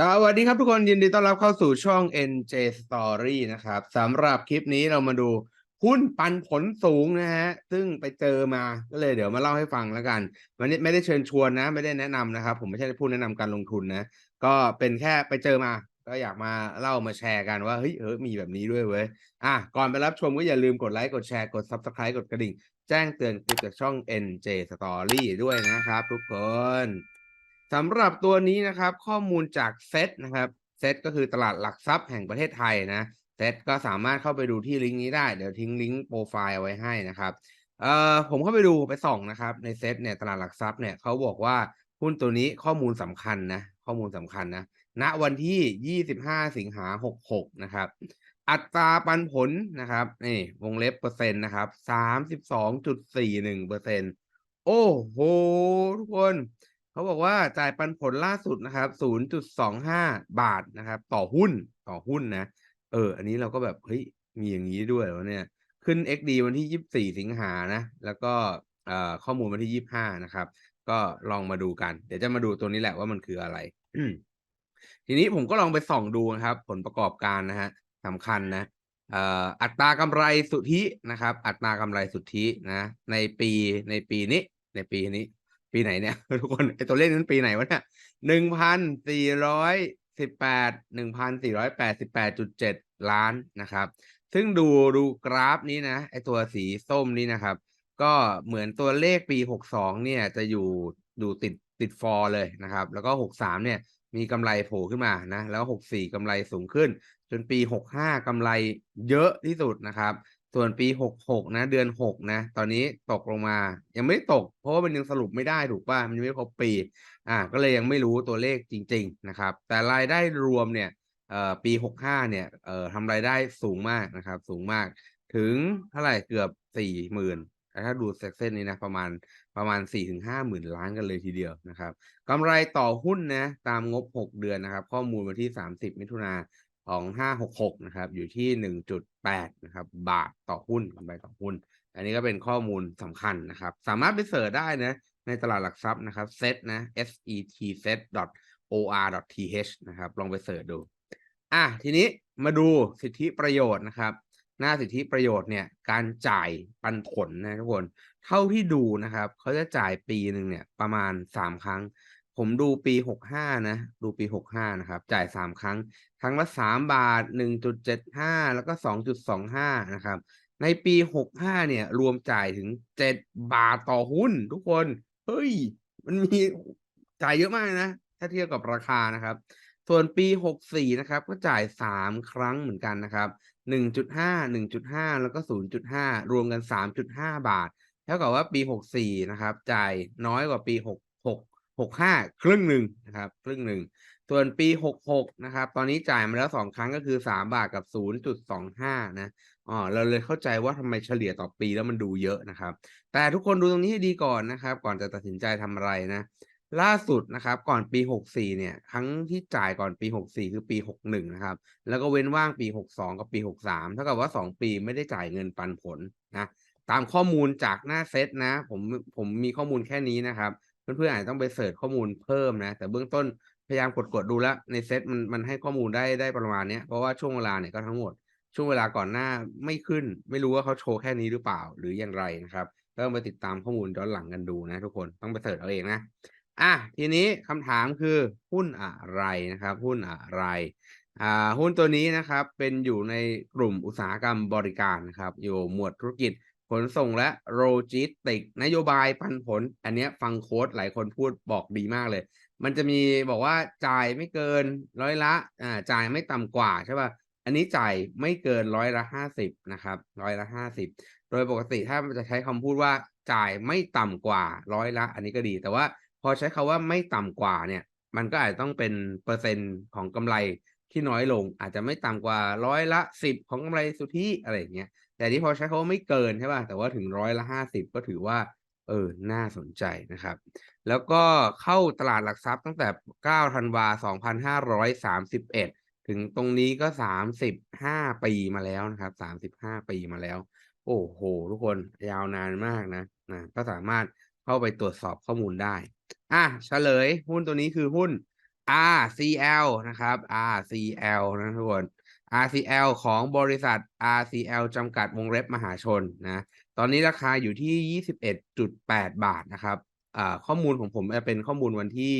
สวัสดีครับทุกคนยินดีต้อนรับเข้าสู่ช่อง NJ Story นะครับสำหรับคลิปนี้เรามาดูหุ้นปันผลสูงนะฮะซึ่งไปเจอมาก็เลยเดี๋ยวมาเล่าให้ฟังแล้วกันวันนี้ไม่ได้เชิญชวนนะ ไม่ได้แนะนำนะครับ ผมไม่ใช่ผู้แนะนำการลงทุนนะ ก็เป็นแค่ไปเจอมา ก็อยากมาเล่ามาแชร์กันว่าเฮ้ยเออมีแบบนี้ด้วยเว้ยอะก่อนไปรับชมก็อย่าลืมกดไลค์กดแชร์กด Subscribe กดกระดิ่ง แจ้งเตือนคลิปจากช่อง NJ Story ด้วยนะครับ ทุกคน สำหรับตัวนี้นะครับ ข้อมูลจากเซตนะครับเซตก็คือตลาดหลักทรัพย์แห่งประเทศไทยนะเซตก็สามารถเข้าไปดูที่ลิงก์นี้ได้ เดี๋ยวทิ้งลิงก์โปรไฟล์เอาไว้ให้นะครับเอ่อผมเข้าไปดูไปส่องนะครับในเซตเนี่ยตลาดหลักทรัพย์เนี่ยเขาบอกว่าหุ้นตัวนี้ข้อมูลสำคัญนะข้อมูลสำคัญนะณวันที่ 25 สิงหา 66 นะครับ อัตราปันผลนะครับนี่วงเล็บเปอร์เซ็นต์นะครับ 32.41เปอร์เซ็นต์โอ้โห ทุกคน เขาบอกว่าจ่ายปันผลล่าสุดนะครับ0.25บาทนะครับ ต่อหุ้นต่อหุ้นนะ เออ อันนี้เราก็แบบเฮ้ยมีอย่างนี้ด้วยวะเนี่ย ขึ้น XD วันที่24สิงหานะ แล้วก็เอ่อข้อมูลวันที่25นะครับ ก็ลองมาดูกัน เดี๋ยวจะมาดูตัวนี้แหละว่ามันคืออะไรทีนี้ผมก็ลองไปส่องดูนะครับ ผลประกอบการนะฮะสำคัญนะอัตรากำไรสุทธินะครับ อัตรากำไรสุทธินะ ในปีในปีนี้ในปีนี้ ปีไหนเนี่ย ทุกคนไอตัวเลขนั้นปีไหนวะเนี่ยหนึ่งพันสี่ร้อยสิบแปดหนึ่งพันสี่ร้อยแปดสิบแปดจุดเจ็ดล้านนะครับ ซึ่งดูดูกราฟนี้นะไอตัวสีส้มนี้นะครับ ก็เหมือนตัวเลขปีหกสองเนี่ยจะอยู่อยู่ติดติดฟอร์เลยนะครับ แล้วก็หกสามเนี่ยมีกำไรโผล่ขึ้นมานะ แล้วหกสี่กำไรสูงขึ้น จนปีหกห้ากำไรเยอะที่สุดนะครับ ส่วนปีหกหกนะ เดือนหกนะ ตอนนี้ตกลงมา ยังไม่ตก เพราะว่ามันยังสรุปไม่ได้ถูกป่ะมันยังไม่ครบปี อ่า ก็เลยยังไม่รู้ตัวเลขจริง ๆ นะครับ แต่รายได้รวมเนี่ยเอ่อปีหกห้าเนี่ยเอ่อทำรายได้สูงมากนะครับ สูงมากถึงเท่าไหร่เกือบสี่หมื่นถ้าดูเซกเส้นนี้นะประมาณประมาณสี่ถึงห้าหมื่นล้านกันเลยทีเดียวนะครับกำไรต่อหุ้นนะตามงบหกเดือนนะครับ ข้อมูลวันที่สามสิบมิถุนา ของห้าหกหกนะครับ อยู่ที่หนึ่งจุดแปดนะครับ บาทต่อหุ้นกำไรต่อหุ้น อันนี้ก็เป็นข้อมูลสำคัญนะครับ สามารถไปเสิร์ชได้นะ ในตลาดหลักทรัพย์นะครับ set นะ s e t set or th นะครับ ลองไปเสิร์ชดู อะ ทีนี้มาดูสิทธิประโยชน์นะครับ หน้าสิทธิประโยชน์เนี่ย การจ่ายปันผลนะทุกคน เท่าที่ดูนะครับ เขาจะจ่ายปีหนึ่งเนี่ยประมาณสามครั้ง ผมดูปีหกห้านะ ดูปีหกห้านะครับ จ่ายสามครั้ง ครั้งละสามบาทหนึ่งจุดเจ็ดห้าแล้วก็สองจุดสองห้านะครับ ในปีหกห้าเนี่ย รวมจ่ายถึงเจ็ดบาทต่อหุ้น ทุกคน เฮ้ย มันมีจ่ายเยอะมากนะ ถ้าเทียบกับราคานะครับ ส่วนปีหกสี่นะครับ ก็จ่ายสามครั้งเหมือนกันนะครับหนึ่งจุดห้าหนึ่งจุดห้าแล้วก็ศูนย์จุดห้ารวมกันสามจุดห้าบาท เท่ากับว่าปีหกสี่นะครับ จ่ายน้อยกว่าปีหกหก หกห้าครึ่งหนึ่งนะครับ ครึ่งหนึ่งส่วนปีหกหกนะครับ ตอนนี้จ่ายมาแล้วสองครั้งก็คือสามบาทกับศูนย์จุดสองห้านะอ๋อเราเลยเข้าใจว่าทำไมเฉลี่ยต่อปีแล้วมันดูเยอะนะครับ แต่ทุกคนดูตรงนี้ให้ดีก่อนนะครับ ก่อนจะตัดสินใจทำอะไรนะ ล่าสุดนะครับ ก่อนปี64เนี่ย ครั้งที่จ่ายก่อนปี64คือปี61นะครับ แล้วก็เว้นว่างปี62กับปี63เท่ากับว่า2ปีไม่ได้จ่ายเงินปันผลนะตามข้อมูลจากหน้าเซตนะ ผมผมมีข้อมูลแค่นี้นะครับ เพื่อนๆอาจจะต้องไปเสิร์ชข้อมูลเพิ่มนะ แต่เบื้องต้นพยายามกดกดดูแล้วในเซตมันมันให้ข้อมูลได้ได้ประมาณเนี้ยเพราะว่าช่วงเวลาเนี่ยก็ทั้งหมด ช่วงเวลาก่อนหน้าไม่ขึ้น ไม่รู้ว่าเขาโชว์แค่นี้หรือเปล่าหรืออย่างไรนะครับก็ต้องไปติดตามข้อมูลย้อนหลังกันดูนะ ทุกคนต้องไปเสิร์ชเอาเองนะอะทีนี้คำถามคือหุ้นอะไรนะครับ หุ้นอะไรอ่าหุ้นตัวนี้นะครับเป็นอยู่ในกลุ่มอุตสาหกรรมบริการนะครับ อยู่หมวดธุรกิจ ขนส่งและโลจิสติก นโยบายปันผล อันเนี้ยฟังโค้ดหลายคนพูดบอกดีมากเลย มันจะมีบอกว่าจ่ายไม่เกินร้อยละอ่าจ่ายไม่ต่ำกว่าใช่ป่ะอันนี้จ่ายไม่เกินร้อยละห้าสิบนะครับร้อยละห้าสิบโดยปกติถ้ามันจะใช้คำพูดว่าจ่ายไม่ต่ำกว่าร้อยละ อันนี้ก็ดี แต่ว่าพอใช้คาว่าไม่ต่ำกว่าเนี่ย มันก็อาจจะต้องเป็นเปอร์เซ็นต์ของกำไร ที่น้อยลงอาจจะไม่ต่ำกว่าร้อยละสิบของกำไรสุทธิอะไรอย่างเงี้ยแต่ที่พอใช้คาว่าไม่เกินใช่ป่ะแต่ว่าถึงร้อยละห้าสิบก็ถือว่าเออน่าสนใจนะครับ แล้วก็เข้าตลาดหลักทรัพย์ตั้งแต่9ธันวา2531 ถึงตรงนี้ก็ 35 ปีมาแล้วนะครับ 35 ปีมาแล้ว โอ้โห ทุกคนยาวนานมากนะนะ ก็สามารถเข้าไปตรวจสอบข้อมูลได้ อะเฉลยหุ้นตัวนี้คือหุ้น RCL นะครับ RCL นะทุกคน RCL ของบริษัท RCL จำกัดวงเล็บมหาชนนะ ตอนนี้ราคาอยู่ที่ 21.8 บาทนะครับข้อมูลของผมจะเป็นข้อมูลวันที่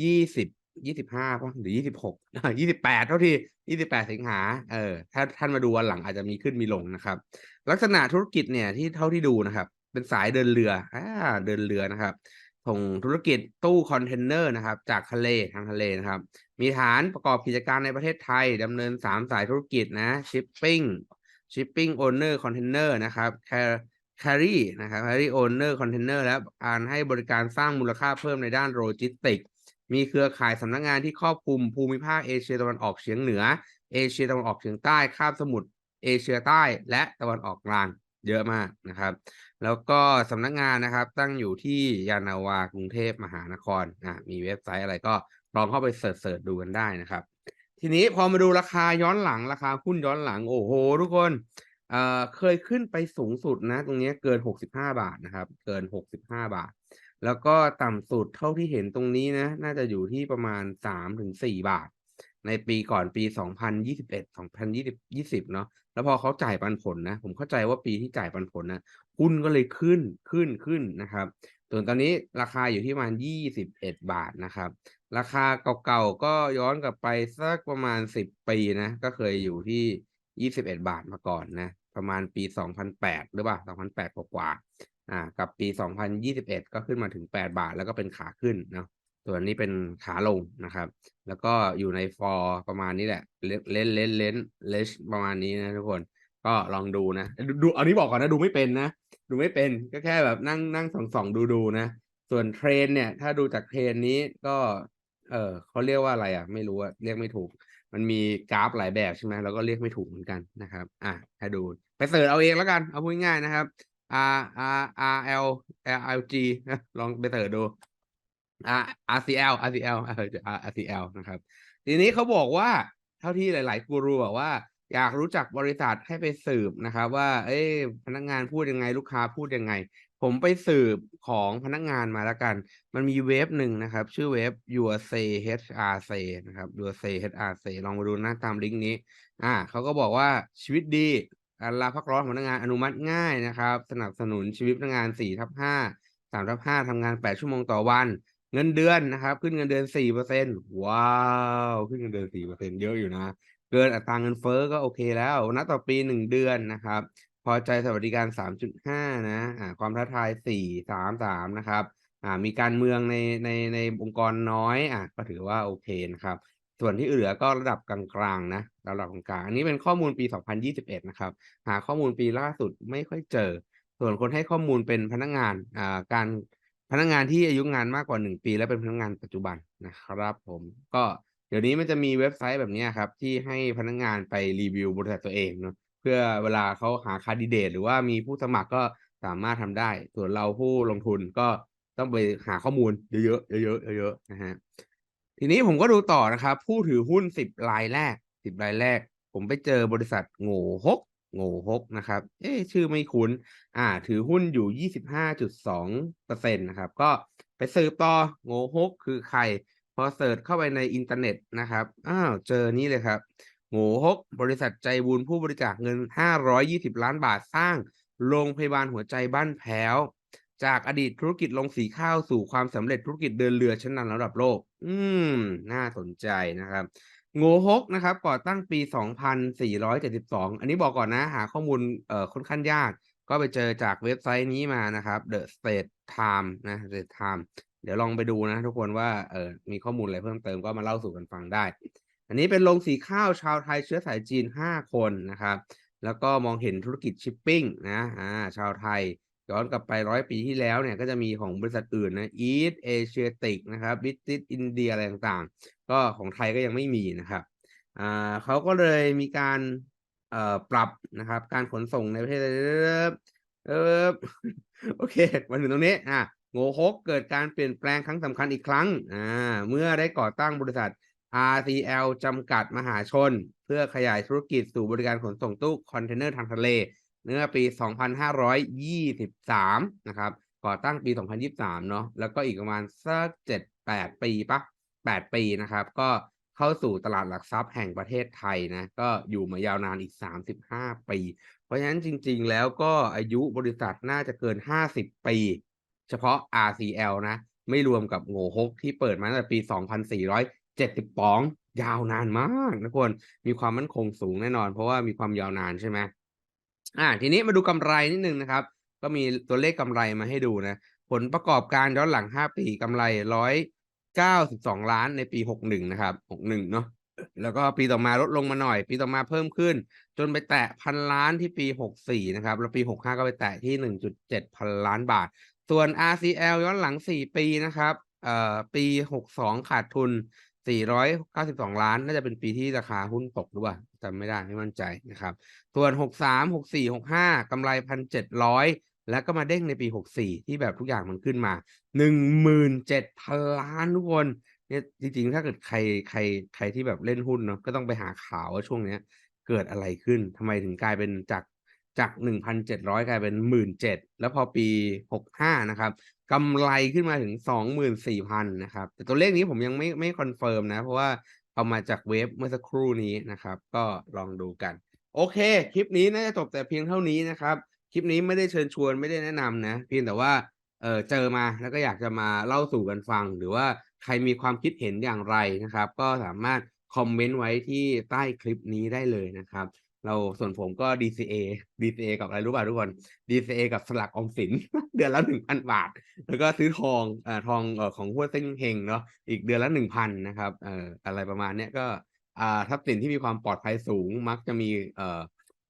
20 25ป่ะหรือ 26อ่า28 เท่าที่ 28 สิงหา เออ ถ้าท่านมาดูวันหลังอาจจะมีขึ้นมีลงนะครับ ลักษณะธุรกิจเนี่ยที่เท่าที่ดูนะครับ เป็นสายเดินเรือ อ่า เดินเรือนะครับ ส่งธุรกิจตู้คอนเทนเนอร์นะครับ จากทะเลทางทะเลนะครับ มีฐานประกอบกิจการในประเทศไทยดำเนิน3สายธุรกิจนะ shipping shipping owner container นะครับ carry นะครับ carry owner container และการให้บริการสร้างมูลค่าเพิ่มในด้านโลจิสติก มีเครือข่ายสำนักงานที่ครอบคลุมภูมิภาคเอเชียตะวันออกเฉียงเหนือ เอเชียตะวันออกเฉียงใต้ คาบสมุทรเอเชียใต้ และตะวันออกกลาง เยอะมากนะครับ แล้วก็สำนักงานนะครับ ตั้งอยู่ที่ยานาวากรุงเทพมหานครอะมีเว็บไซต์อะไรก็ลองเข้าไปเสิร์ชดูกันได้นะครับ ทีนี้พอมาดูราคาย้อนหลังราคาหุ้นย้อนหลังโอ้โห ทุกคนเอ่อเคยขึ้นไปสูงสุดนะ ตรงนี้เกิน 65 บาทนะครับ เกิน 65 บาท แล้วก็ต่ำสุดเท่าที่เห็นตรงนี้นะ น่าจะอยู่ที่ประมาณ 3-4 บาท ในปีก่อนปี 2021 2020 เนาะแล้วพอเขาจ่ายปันผลนะ ผมเข้าใจว่าปีที่จ่ายปันผลนะหุ้นก็เลยขึ้นขึ้นขึ้นนะครับส่วนตอนนี้ราคาอยู่ที่ประมาณ 21 บาทนะครับ ราคาเก่าๆก็ย้อนกลับไปสักประมาณ 10 ปีนะ ก็เคยอยู่ที่ 21 บาทมาก่อนนะ ประมาณปี 2008 หรือเปล่า 2008 กว่าๆอ่า กับปี 2021 ก็ขึ้นมาถึง 8 บาทแล้วก็เป็นขาขึ้นเนาะ ส่วนนี้เป็นขาลงนะครับ แล้วก็อยู่ในฟอร์ประมาณนี้แหละ เล่นเล่นเล่นเล่นเลชประมาณนี้นะทุกคน ก็ลองดูนะดูอันนี้บอกก่อนนะดูไม่เป็นนะ ดูไม่เป็นก็แค่แบบนั่งนั่งส่องส่องดูดูนะ ส่วนเทรนเนี่ย ถ้าดูจากเทรนนี้ก็ เออเขาเรียกว่าอะไรอะ ไม่รู้อะเรียกไม่ถูก มันมีกราฟหลายแบบใช่ไหมเราก็เรียกไม่ถูกเหมือนกันนะครับ อะให้ดูไปเสิร์ชเอาเองแล้วกันเอาพูดง่ายๆนะครับ R R R L L L G นะลองไปเสิร์ชดู R RCL RCL เออ RCL นะครับ ทีนี้เขาบอกว่าเท่าที่หลาย ๆ กูรูบอกว่า อยากรู้จักบริษัทให้ไปสืบนะครับ ว่า เอ้พนักงานพูดยังไงลูกค้าพูดยังไง ผมไปสืบของพนักงานมาแล้วกัน มันมีเว็บหนึ่งนะครับ ชื่อเว็บ Your Say HRC นะครับ Your Say HRC ลองมาดูนะตามลิงก์นี้ อ่าเขาก็บอกว่าชีวิตดีการลาพักร้อนของพนักงานอนุมัติง่ายนะครับ สนับสนุนชีวิตพนักงาน4ทับ5 3ทับ5ทำงาน8ชั่วโมงต่อวัน เงินเดือนนะครับ ขึ้นเงินเดือน4เปอร์เซ็นว้าว ขึ้นเงินเดือน4เปอร์เซ็นเยอะอยู่นะ เกินอัตราเงินเฟ้อก็โอเคแล้วนับต่อปี1เดือนนะครับ พอใจสวัสดิการ3.5นะอ่าความท้าทาย4 3 3นะครับอ่ามีการเมืองในในในองค์กรน้อยอะก็ถือว่าโอเคนะครับ ส่วนที่เหลือก็ระดับกลางๆนะระดับกลางๆอันนี้เป็นข้อมูลปี 2021 นะครับ หาข้อมูลปีล่าสุดไม่ค่อยเจอ ส่วนคนให้ข้อมูลเป็นพนักงานอ่าการ พนักงานที่อายุงานมากกว่า1ปี และเป็นพนักงานปัจจุบันนะครับ ผมก็เดี๋ยวนี้มันจะมีเว็บไซต์แบบนี้ครับ ที่ให้พนักงานไปรีวิวบริษัทตัวเองเนาะเพื่อเวลาเขาหาคาดิเดต หรือว่ามีผู้สมัครก็สามารถทำได้ ส่วนเราผู้ลงทุนก็ต้องไปหาข้อมูลเยอะๆเยอะๆเยอะๆนะฮะทีนี้ผมก็ดูต่อนะครับ ผู้ถือหุ้น10รายแรก10รายแรก ผมไปเจอบริษัทโง่ฮก โง่ฮกนะครับ เอ๊ชื่อไม่คุ้น อ่า ถือหุ้นอยู่ 25.2เปอร์เซ็นต์นะครับ ก็ไปสืบต่อโง่ฮกคือใคร พอเสิร์ชเข้าไปในอินเทอร์เน็ตนะครับ อ้าว เจอนี่เลยครับ โง่ฮก บริษัทใจบุญผู้บริจาคเงิน 520 ล้านบาทสร้างโรงพยาบาลหัวใจบ้านแพ้ว จากอดีตธุรกิจลงสีข้าวสู่ความสำเร็จธุรกิจเดินเรือชั้นนำระดับโลก อืม น่าสนใจนะครับ โง่ฮกนะครับก่อตั้งปี 2472 อันนี้บอกก่อนนะ หาข้อมูลเอ่อค่อนข้างยาก ก็ไปเจอจากเว็บไซต์นี้มานะครับ The State Time นะ The Time เดี๋ยวลองไปดูนะทุกคนว่าเออมีข้อมูลอะไรเพิ่มเติมก็มาเล่าสู่กันฟังได้ อันนี้เป็นโรงสีข้าวชาวไทยเชื้อสายจีน 5 คนนะครับ แล้วก็มองเห็นธุรกิจชิปปิ้งนะอ่าชาวไทย ย้อนกลับไปร้อยปีที่แล้วเนี่ยก็จะมีของบริษัทอื่นนะอีทเอเชียติกนะครับบิติสอินเดียอะไรต่างๆ ก็ของไทยก็ยังไม่มีนะครับอ่าเขาก็เลยมีการเอ่อปรับนะครับ การขนส่งในประเทศเออโอเคมาถึงตรงนี้อะโง่ฮกเกิดการเปลี่ยนแปลงครั้งสำคัญอีกครั้งอ่าเมื่อได้ก่อตั้งบริษัท RCL จำกัดมหาชน เพื่อขยายธุรกิจสู่บริการขนส่งตู้คอนเทนเนอร์ทางทะเล เมื่อปี 2523 นะครับ ก่อตั้งปี 2023 เนาะแล้วก็อีกประมาณสัก7-8 ปีปะ8 ปีนะครับ ก็เข้าสู่ตลาดหลักทรัพย์แห่งประเทศไทยนะ ก็อยู่มายาวนานอีก 35 ปี เพราะฉะนั้นจริง ๆ แล้วก็อายุบริษัทน่าจะเกิน 50 ปี เฉพาะ RCL นะ ไม่รวมกับโง่ฮกที่เปิดมาตั้งแต่ปี 2472 ยาวนานมากนะทุกคน มีความมั่นคงสูงแน่นอน เพราะว่ามีความยาวนานใช่ไหม อ่าทีนี้มาดูกำไรนิดนึงนะครับ ก็มีตัวเลขกำไรมาให้ดูนะ ผลประกอบการย้อนหลัง 5 ปีกำไร192ล้านในปี61นะครับ61เนาะแล้วก็ปีต่อมาลดลงมาหน่อย ปีต่อมาเพิ่มขึ้น จนไปแตะพันล้านที่ปี64นะครับแล้วปี65ก็ไปแตะที่1.7พันล้านบาท ส่วน RCL ย้อนหลัง4ปีนะครับเอ่อปี62ขาดทุน 492ล้าน น่าจะเป็นปีที่ราคาหุ้นตกหรือเปล่าจำไม่ได้ไม่มั่นใจนะครับ ส่วน63 64 65กำไร1,700แล้วก็มาเด้งในปี64ที่แบบทุกอย่างมันขึ้นมา17,000ล้านทุกคนเนี่ยจริงๆ ถ้าเกิดใครใครใครที่แบบเล่นหุ้นเนาะก็ต้องไปหาข่าวว่าช่วงเนี้ย เกิดอะไรขึ้นทำไมถึงกลายเป็นจาก จาก 1,700 กลายเป็น 17,000 แล้วพอปี 65 นะครับกำไรขึ้นมาถึง 24,000 นะครับ แต่ตัวเลขนี้ผมยังไม่ไม่คอนเฟิร์มนะ เพราะว่าเอามาจากเว็บเมื่อสักครู่นี้นะครับ ก็ลองดูกัน โอเค คลิปนี้น่าจะจบแต่เพียงเท่านี้นะครับ คลิปนี้ไม่ได้เชิญชวนไม่ได้แนะนำนะ เพียงแต่ว่าเออเจอมาแล้วก็อยากจะมาเล่าสู่กันฟัง หรือว่าใครมีความคิดเห็นอย่างไรนะครับ ก็สามารถคอมเมนต์ไว้ที่ใต้คลิปนี้ได้เลยนะครับ เราส่วนผมก็ DCA DCA กับอะไรรู้ป่ะทุกคน DCA กับสลักออมสิน เดือนละ1,000บาท แล้วก็ซื้อทองอ่อทองเอ่อของหัวเส้งเฮงเนาะอีกเดือนละ1,000นะครับเอ่ออะไรประมาณเนี้ยก็อ่าทรัพย์สินที่มีความปลอดภัยสูงมักจะมีเอ่อ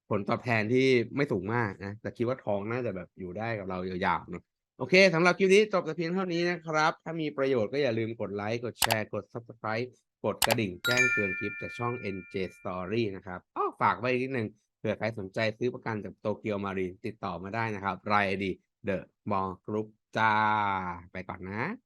ผลตอบแทนที่ไม่สูงมากนะแต่คิดว่าทองน่าจะแบบอยู่ได้กับเรายาวๆเนาะโอเคสำหรับคลิปนี้จบแต่เพียงเท่านี้นะครับ ถ้ามีประโยชน์ก็อย่าลืมกดไลค์กดแชร์กด Subscribe กดกระดิ่งแจ้งเตือนคลิปจากช่อง NJ Story นะครับอ้อ ฝากไว้อีนิดนึงเผื่อใครสนใจซื้อประกันจากโตเกียวมารีนติดต่อมาได้นะครับรายดีเดอะมอลกรุ๊ปจ้า ไปก่อนนะ